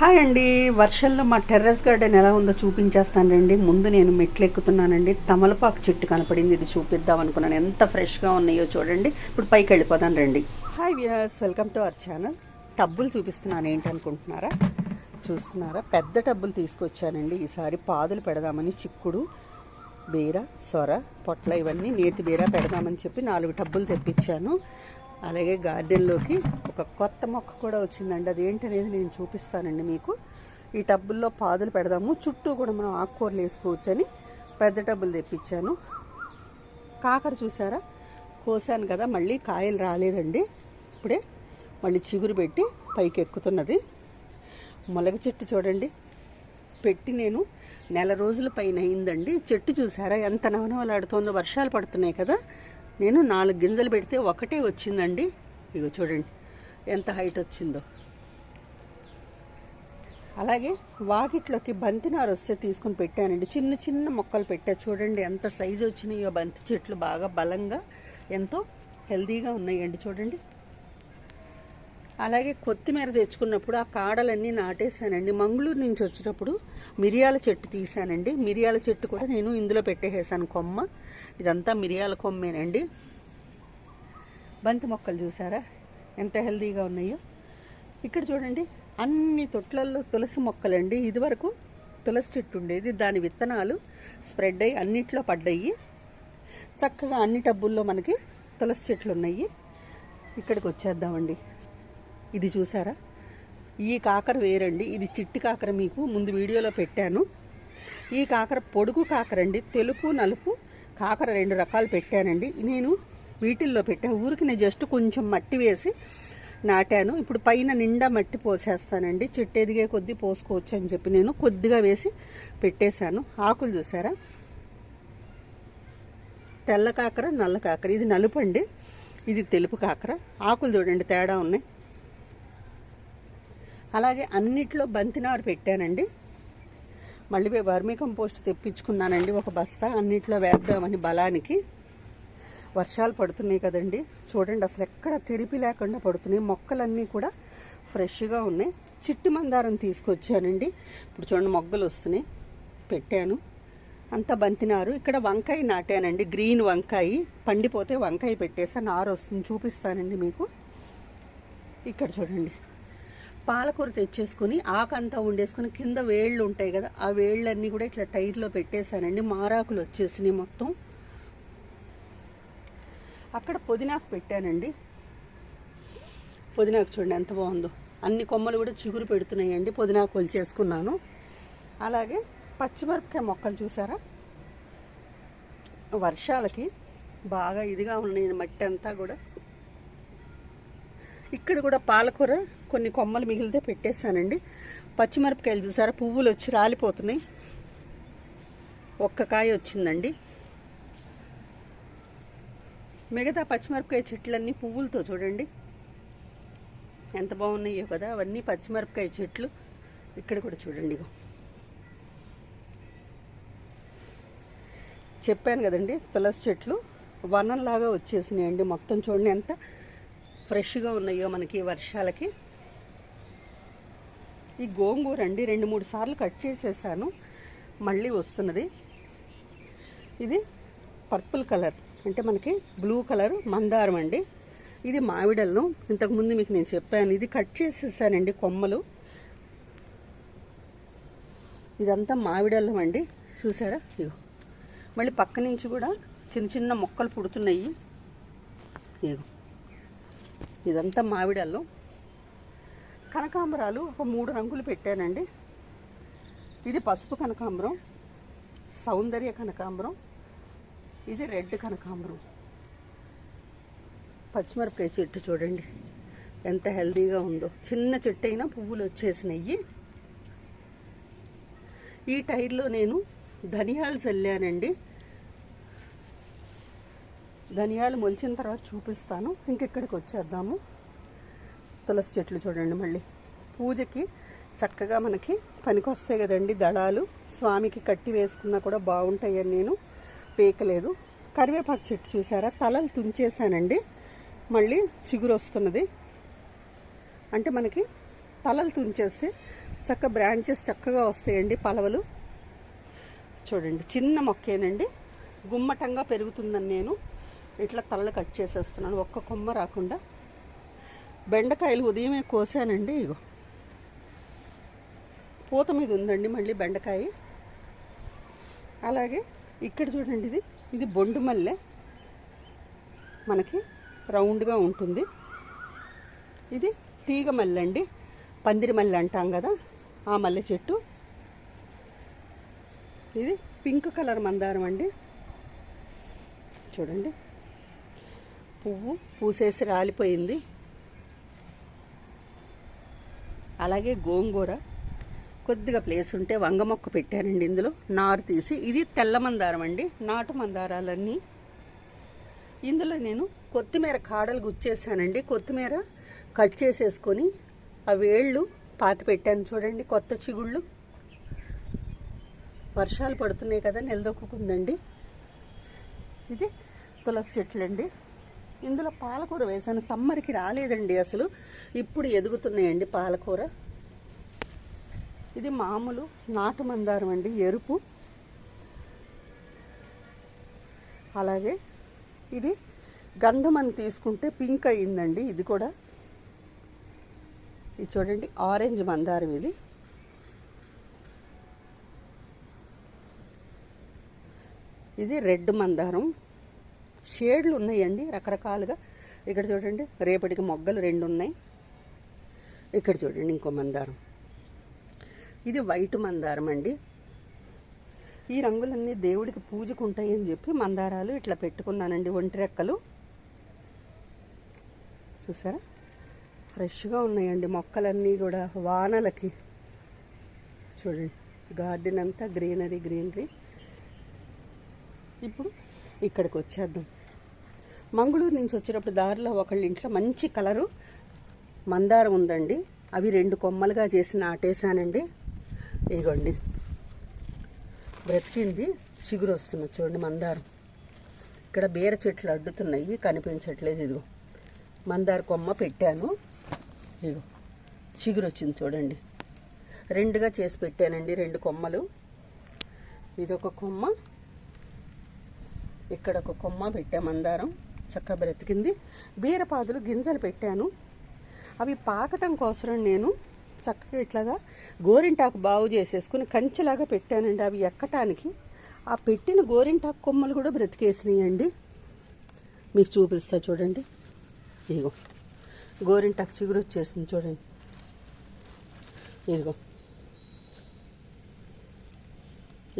Hi అండి. వర్షంలో మా టెర్రస్ గార్డెన్ ఎలా ఉందో చూపించేస్తానండి ముందు నేను మెట్లు ఎక్కుతున్నానండి తమలపాకు చెట్టు కనపడింది. ఇది చూపిద్దాం అనుకున్నాను. ఎంత ఫ్రెష్గా ఉన్నాయో చూడండి. ఇప్పుడు పైకి వెళ్ళిపోదాం రండి. Hi viewers. Welcome to our channel. టబ్బులు చూపిస్తున్నాను. ఏంటి అనుకుంటున్నారా? చూస్తున్నారా? పెద్ద టబ్బులు తీసుకొచ్చానండి. ఈసారి పాదులు పెడదామని చిక్కుడు బీర సొర పొట్ల ఇవన్నీ నేతి బీర పెడదామని చెప్పి నాలుగు టబ్బులు తెప్పించాను. అలాగే గార్డెన్లోకి ఒక కొత్త మొక్క కూడా వచ్చిందండి. అది ఏంటనేది నేను చూపిస్తానండి మీకు. ఈ టబ్బుల్లో పాదులు పెడదాము. చుట్టూ కూడా మనం ఆకుకూరలు వేసుకోవచ్చని పెద్ద టబ్బులు తెప్పించాను. కాకర చూసారా? కోసాను కదా మళ్ళీ కాయలు రాలేదండి. ఇప్పుడే మళ్ళీ చిగురు పెట్టి పైకి ఎక్కుతున్నది. మొలగ చెట్టు చూడండి. పెట్టి నేను నెల రోజుల పైన అయిందండి. చెట్టు చూసారా? ఎంత నవనవలాడుతోందో వర్షాలు పడుతున్నాయి కదా. నేను నాలుగు గింజలు పెడితే ఒకటే వచ్చిందండి. ఇగో చూడండి ఎంత హైట్ వచ్చిందో. అలాగే వాకిట్లోకి బంతినారు వస్తే తీసుకుని పెట్టానండి. చిన్న చిన్న మొక్కలు పెట్టా. చూడండి ఎంత సైజు వచ్చినాయో బంతి చెట్లు బాగా బలంగా ఎంతో హెల్దీగా ఉన్నాయండి. చూడండి. అలాగే కొత్తిమీర తెచ్చుకున్నప్పుడు ఆ కాడలన్నీ నాటేశానండి. మంగళూరు నుంచి వచ్చినప్పుడు మిరియాల చెట్టు తీసానండి మిరియాల చెట్టు కూడా నేను ఇందులో పెట్టేసాను కొమ్మ. ఇదంతా మిరియాల కొమ్మేనండి. బంతి మొక్కలు చూసారా? ఎంత హెల్దీగా ఉన్నాయో. ఇక్కడ చూడండి అన్ని తొట్లల్లో తులసి మొక్కలండి. ఇదివరకు తులసి చెట్టు ఉండేది. దాని విత్తనాలు స్ప్రెడ్ అయ్యి అన్నిట్లో పడ్డాయి. చక్కగా అన్ని టబ్బుల్లో మనకి తులసి చెట్లు ఉన్నాయి ఇక్కడికి వచ్చేద్దామండి. ఇది చూసారా? ఈ కాకర వేరండి. ఇది చిట్టి కాకర మీకు ముందు వీడియోలో పెట్టాను. ఈ కాకర పొడుగు కాకర అండి. తెలుపు నలుపు కాకర రెండు రకాలు పెట్టానండి. నేను వీటిల్లో పెట్టా. ఊరికి నేను జస్ట్ కొంచెం మట్టి వేసి నాటాను. ఇప్పుడు పైన నిండా మట్టి పోసేస్తానండి. చెట్టు ఎదిగే కొద్దీ పోసుకోవచ్చు అని చెప్పి నేను కొద్దిగా వేసి పెట్టేశాను. ఆకులు చూసారా? తెల్ల కాకర నల్ల కాకర. ఇది నలుపు అండి. ఇది తెలుపు కాకర. ఆకులు చూడండి తేడా ఉన్నాయి. అలాగే అన్నిట్లో బంతినారు పెట్టానండి. మళ్ళీ వర్మీ కంపోస్ట్ తెప్పించుకున్నానండి. ఒక బస్తా అన్నిట్లో వేద్దామని బలానికి. వర్షాలు పడుతున్నాయి కదండి. చూడండి అసలు ఎక్కడ తెరిపి లేకుండా పడుతున్నాయి. మొక్కలన్నీ కూడా ఫ్రెష్గా ఉన్నాయి. చిట్టి మందారం తీసుకొచ్చానండి. ఇప్పుడు చూడండి మొగ్గలు వస్తున్నాయి. పెట్టాను. అంతా బంతినారు. ఇక్కడ వంకాయ నాటానండి. గ్రీన్ వంకాయ. పండిపోతే వంకాయ పెట్టేసా నారు వస్తుంది. చూపిస్తానండి మీకు. ఇక్కడ చూడండి. పాలకూర తెచ్చేసుకొని ఆకంతా ఉండేసుకుని కింద వేళ్ళు ఉంటాయి కదా ఆ వేళ్ళన్నీ కూడా ఇట్లా టైర్లో పెట్టేశానండి. మారాకులు వచ్చేసినాయి మొత్తం. అక్కడ పుదీనాకు పెట్టానండి. పుదీనాకు చూడండి ఎంత బాగుందో. అన్ని కొమ్మలు కూడా చిగురు పెడుతున్నాయండి. పుదీనాకు కొలిచేసుకున్నాను అలాగే పచ్చిమిరపకాయ మొక్కలు చూసారా? వర్షాలకి బాగా ఇదిగా ఉన్నాయి మట్టి అంతా కూడా. ఇక్కడ కూడా పాలకూర కొన్ని కొమ్మలు మిగిలితే పెట్టేశానండి. పచ్చిమిరపకాయలు చూసారా? పువ్వులు వచ్చి రాలిపోతున్నాయి. ఒక్క కాయ వచ్చిందండి. మిగతా పచ్చిమిరపకాయ చెట్లన్నీ పువ్వులతో చూడండి. ఎంత బాగున్నాయో కదా అవన్నీ పచ్చిమిరపకాయ చెట్లు. ఇక్కడ కూడా చూడండి చెప్పాను కదండి తులసి చెట్లు వనంలాగా వచ్చేసినాయండి. మొత్తం చూడండి ఎంత ఫ్రెష్గా ఉన్నాయో మనకి వర్షాలకి. ఈ గోంగూర అండి రెండు మూడు సార్లు కట్ చేసేసాను. మళ్ళీ వస్తున్నది. ఇది పర్పుల్ కలర్ అంటే మనకి బ్లూ కలర్ మందారం అండి. ఇది మామిడల్లం ఇంతకుముందు మీకు నేను చెప్పాను ఇది కట్ చేసేసానండి కొమ్మలు. ఇదంతా మామిడల్లం అండి చూసారా? ఇగో. మళ్ళీ పక్క నుంచి కూడా చిన్న చిన్న మొక్కలు పుడుతున్నాయి. ఇగో. ఇదంతా మామిడల్లం. కనకాంబరాలు ఒక మూడు రంగులు పెట్టానండి. ఇది పసుపు కనకాంబరం సౌందర్య కనకాంబరం ఇది రెడ్ కనకాంబరం. పచ్చిమిరపకాయ చెట్టు చూడండి ఎంత హెల్దీగా ఉందో. చిన్న చెట్టు అయినా పువ్వులు వచ్చేసినాయి. ఈ టైర్లో నేను ధనియాలు చల్లానండి. ధనియాలు మొలిచిన తర్వాత చూపిస్తాను. ఇంకెక్కడికి వచ్చేద్దాము? తులసి చెట్లు చూడండి మళ్ళీ. పూజకి చక్కగా మనకి పనికొస్తాయి కదండి దళాలు. స్వామికి కట్టి వేసుకున్నా కూడా బాగుంటాయని నేను పీకలేదు. కరివేపాకు చెట్టు చూసారా? తలలు తుంచేసానండి మళ్ళీ చిగురు వస్తున్నది. అంటే మనకి తలలు తుంచేస్తే చక్క బ్రాంచెస్ చక్కగా వస్తాయండి పలవలు. చూడండి చిన్న మొక్కేనండి. గుమ్మటంగా పెరుగుతుందని నేను ఇట్లా తలలు కట్ చేసేస్తున్నాను. ఒక్క కొమ్మ రాకుండా బెండకాయలు ఉదయమే కోసానండి ఇగో. పూత మీద ఉందండి మళ్ళీ బెండకాయ. అలాగే ఇక్కడ చూడండి ఇది ఇది బొండు మల్లె. మనకి రౌండ్గా ఉంటుంది. ఇది తీగ మల్లె అండి పందిరి మల్లె అంటాం కదా ఆ మల్లె చెట్టు. ఇది పింక్ కలర్ మందారం అండి. చూడండి. పువ్వు పూసేసి రాలిపోయింది. అలాగే గోంగూర. కొద్దిగా ప్లేస్ ఉంటే వంగ మొక్క పెట్టానండి ఇందులో. నారు తీసి. ఇది తెల్ల మందారం అండి. నాటు మందారాలన్నీ. ఇందులో నేను కొత్తిమీర కాడలు గుచ్చేసానండి. కొత్తిమీర కట్ చేసేసుకొని ఆ వేళ్ళు పాతి పెట్టాను చూడండి. కొత్త చిగుళ్ళు. వర్షాలు పడుతున్నాయి కదా నిలదొక్కుందండి ఇది తులసి చెట్లు అండి ఇందులో పాలకూర వేసాను. సమ్మర్కి రాలేదండి అసలు. ఇప్పుడు ఎదుగుతున్నాయండి పాలకూర. ఇది మామూలు నాటు మందారం అండి ఎరుపు. అలాగే ఇది గంధం అని తీసుకుంటే పింక్ అయ్యిందండి ఇది కూడా. ఇది చూడండి ఆరెంజ్ మందారం ఇది. ఇది రెడ్ మందారం. షేడ్లు ఉన్నాయండి రకరకాలుగా. ఇక్కడ చూడండి రేపటికి మొగ్గలు రెండు ఉన్నాయి ఇక్కడ చూడండి ఇంకో మందారం. ఇది వైట్ మందారం అండి ఈ రంగులన్నీ దేవుడికి పూజకు ఉంటాయి అని చెప్పి మందారాలు ఇట్లా పెట్టుకున్నానండి ఒంటి రెక్కలు. చూసారా? ఫ్రెష్గా ఉన్నాయండి మొక్కలన్నీ కూడా వానలకి. చూడండి గార్డెన్ అంతా గ్రీనరీ గ్రీనరీ ఇప్పుడు ఇక్కడికి వచ్చేద్దాం. మంగళూరు నుంచి వచ్చేటప్పుడు దారిలో ఒకళ్ళ ఇంట్లో మంచి కలరు మందారం ఉందండి. అవి రెండు కొమ్మలుగా చేసి నాటేశానండి ఇగోండి. బ్రతికింది చిగురు వస్తున్నది చూడండి మందారం. ఇక్కడ బీర చెట్లు అడ్డుతున్నాయి కనిపించట్లేదు ఇదిగో. మందార కొమ్మ పెట్టాను. ఇగో చిగురు వచ్చింది చూడండి. రెండుగా చేసి పెట్టానండి రెండు కొమ్మలు. ఇదొక కొమ్మ. ఇక్కడ ఒక కొమ్మ పెట్టా మందారం. చక్కగా బ్రతికింది. బీరపాదులు గింజలు పెట్టాను. అవి పాకటం కోసం నేను చక్కగా ఇట్లాగా గోరింటాకు బాగు చేసేసుకుని కంచెలాగా పెట్టానండి. అవి ఎక్కటానికి ఆ పెట్టిన గోరింటాకు కొమ్మలు కూడా బ్రతికేసినాయండి. మీకు చూపిస్తా చూడండి. ఇదిగో గోరింటాకు చిగురు వచ్చేసింది చూడండి. ఇదిగో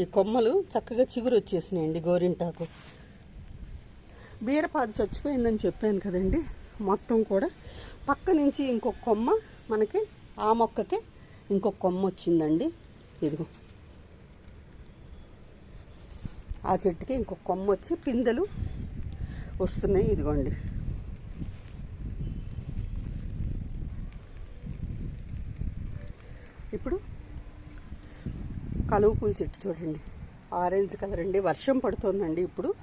ఈ కొమ్మలు చక్కగా చిగురు వచ్చేసినాయండి గోరింటాకు. బీరపాదు చచ్చిపోయిందని చెప్పాను కదండి. మొత్తం కూడా పక్క నుంచి ఇంకొక కొమ్మ మనకి ఆ మొక్కకి ఇంకొక కొమ్మ వచ్చిందండి. ఇదిగో. ఆ చెట్టుకి ఇంకొక కొమ్మ వచ్చి పిందెలు వస్తున్నాయి. ఇదిగోండి. ఇప్పుడు కలువు పూల చెట్టు చూడండి. ఆరెంజ్ కలర్ అండి. వర్షం పడుతోందండి ఇప్పుడు.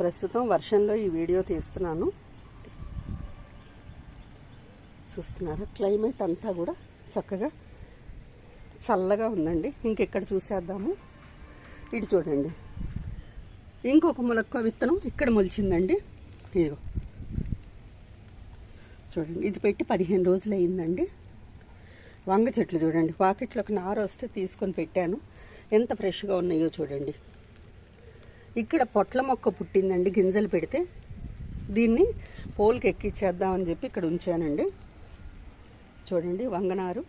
ప్రస్తుతం వర్షంలో ఈ వీడియో తీస్తున్నాను. చూస్తున్నారా? క్లైమేట్ అంతా కూడా చక్కగా చల్లగా ఉందండి. ఇంకెక్కడ చూసేద్దాము? ఇటు చూడండి. ఇంకొక ములక్క విత్తనం ఇక్కడ మొలిచిందండి. ఇదిగో. చూడండి. ఇది పెట్టి పదిహేను రోజులు అయిందండి. వంగ చెట్లు చూడండి. పాకెట్లోకి నార వస్తే తీసుకొని పెట్టాను. ఎంత ఫ్రెష్గా ఉన్నాయో చూడండి. ఇక్కడ పొట్ల మొక్క పుట్టిందండి గింజలు పెడితే. దీన్ని పోల్కి ఎక్కిచ్చేద్దామని చెప్పి ఇక్కడ ఉంచానండి. చూడండి వంగనారు.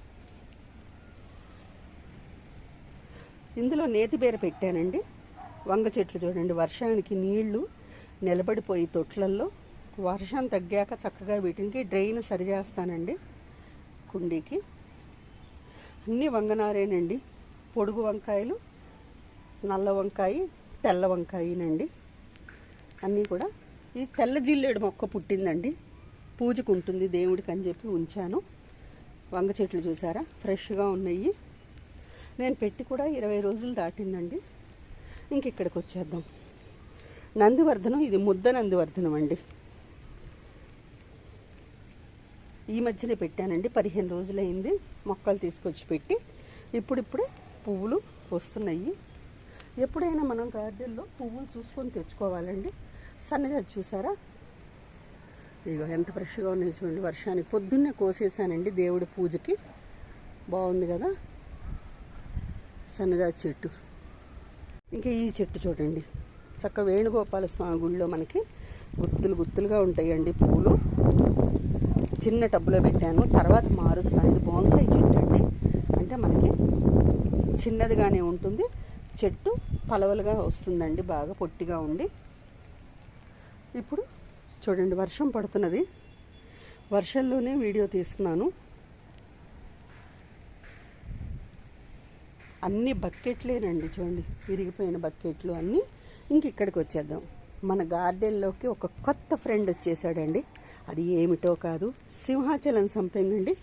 ఇందులో నేతిబీర పెట్టానండి. వంగ చెట్లు చూడండి వర్షానికి నీళ్ళు నిలబడిపోయి తొట్లల్లో. వర్షం తగ్గాక చక్కగా వీటికి డ్రైన్ సరిచేస్తానండి కుండీకి. అన్నీ వంగనారేనండి. పొడుగు వంకాయలు నల్ల వంకాయ తెల్ల వంకాయనండి. అన్నీ కూడా ఈ తెల్ల జిల్లేడు మొక్క పుట్టిందండి. పూజకు ఉంటుంది దేవుడికి అని చెప్పి ఉంచాను. వంగ చెట్లు చూసారా? ఫ్రెష్గా ఉన్నాయి. నేను పెట్టి కూడా ఇరవై రోజులు దాటిందండి. ఇంక ఇక్కడికి వచ్చేద్దాం. నందివర్ధనం ఇది ముద్ద నందివర్ధనం అండి. ఈ మధ్యనే పెట్టానండి పదిహేను రోజులైంది. మొక్కలు తీసుకొచ్చి పెట్టి ఇప్పుడిప్పుడే పువ్వులు వస్తున్నాయి. ఎప్పుడైనా మనం గార్డెన్లో పువ్వులు చూసుకొని తెచ్చుకోవాలండి. సన్నజాజి చూసారా? ఇగో ఎంత ఫ్రెష్గా ఉన్నాయి చూడండి వర్షానికి పొద్దున్నే కోసేసానండి దేవుడి పూజకి. బాగుంది కదా? సన్నజాజి చెట్టు. ఇంకా ఈ చెట్టు చూడండి. చక్క వేణుగోపాల స్వామి గుడిలో మనకి గుత్తులు గుత్తులుగా ఉంటాయండి పూలు. చిన్న టబ్బులో పెట్టాను తర్వాత మారుస్తాను. ఇది బోన్సాయి చెట్టు అండి. అంటే మనకి చిన్నదిగానే ఉంటుంది. చెట్టు పలవలుగా వస్తుందండి బాగా పొట్టిగా ఉండి ఇప్పుడు చూడండి వర్షం పడుతున్నది. వర్షంలోనే వీడియో తీస్తున్నాను. అన్ని బకెట్లేనండి చూడండి విరిగిపోయిన బకెట్లు అన్నీ. ఇంక ఇక్కడికి వచ్చేద్దాం. మన గార్డెన్లోకి ఒక కొత్త ఫ్రెండ్ వచ్చేసాడండి. అది ఏమిటో కాదు సింహాచలం సంపెంగండి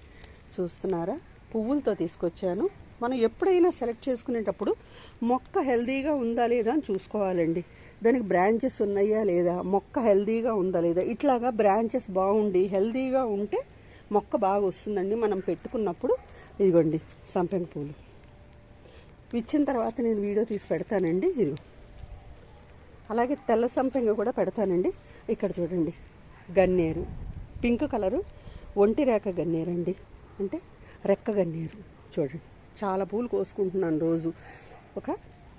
చూస్తున్నారా? పువ్వులతో తీసుకొచ్చాను. మనం ఎప్పుడైనా సెలెక్ట్ చేసుకునేటప్పుడు మొక్క హెల్దీగా ఉందా లేదా అని చూసుకోవాలండి. దానికి బ్రాంచెస్ ఉన్నాయా లేదా? మొక్క హెల్దీగా ఉందా లేదా? ఇట్లాగా బ్రాంచెస్ బాగుండి హెల్దీగా ఉంటే మొక్క బాగా వస్తుందండి మనం పెట్టుకున్నప్పుడు. ఇదిగోండి సంపెంగ పూలు. ఇచ్చిన తర్వాత నేను వీడియో తీసి పెడతానండి ఇదిగో. అలాగే తెల్ల సంపెంగ కూడా పెడతానండి. ఇక్కడ చూడండి గన్నేరు. పింక్ కలరు ఒంటి రేఖ గన్నేరు అండి అంటే రెక్క గన్నేరు చూడండి. చాలా పూలు కోసుకుంటున్నాను రోజు. ఒక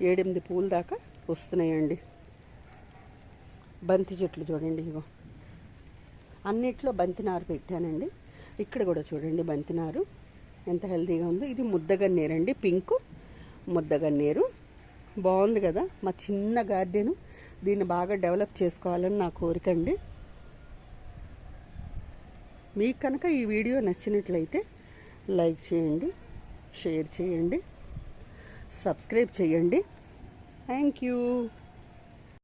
ఏడెనిమిది పూలు దాకా వస్తున్నాయండి. బంతి చెట్లు చూడండి ఇగో. అన్నిట్లో బంతినారు పెట్టానండి. ఇక్కడ కూడా చూడండి బంతినారు ఎంత హెల్తీగా ఉందో. ఇది ముద్దగన్నేరు అండి పింక్ ముద్దగన్నేరు బాగుంది కదా. మా చిన్న గార్డెను. దీన్ని బాగా డెవలప్ చేసుకోవాలని నా కోరిక అండి. మీకు కనుక ఈ వీడియో నచ్చినట్లయితే లైక్ చేయండి. షేర్ చేయండి. సబ్స్క్రైబ్ చేయండి. Thank you.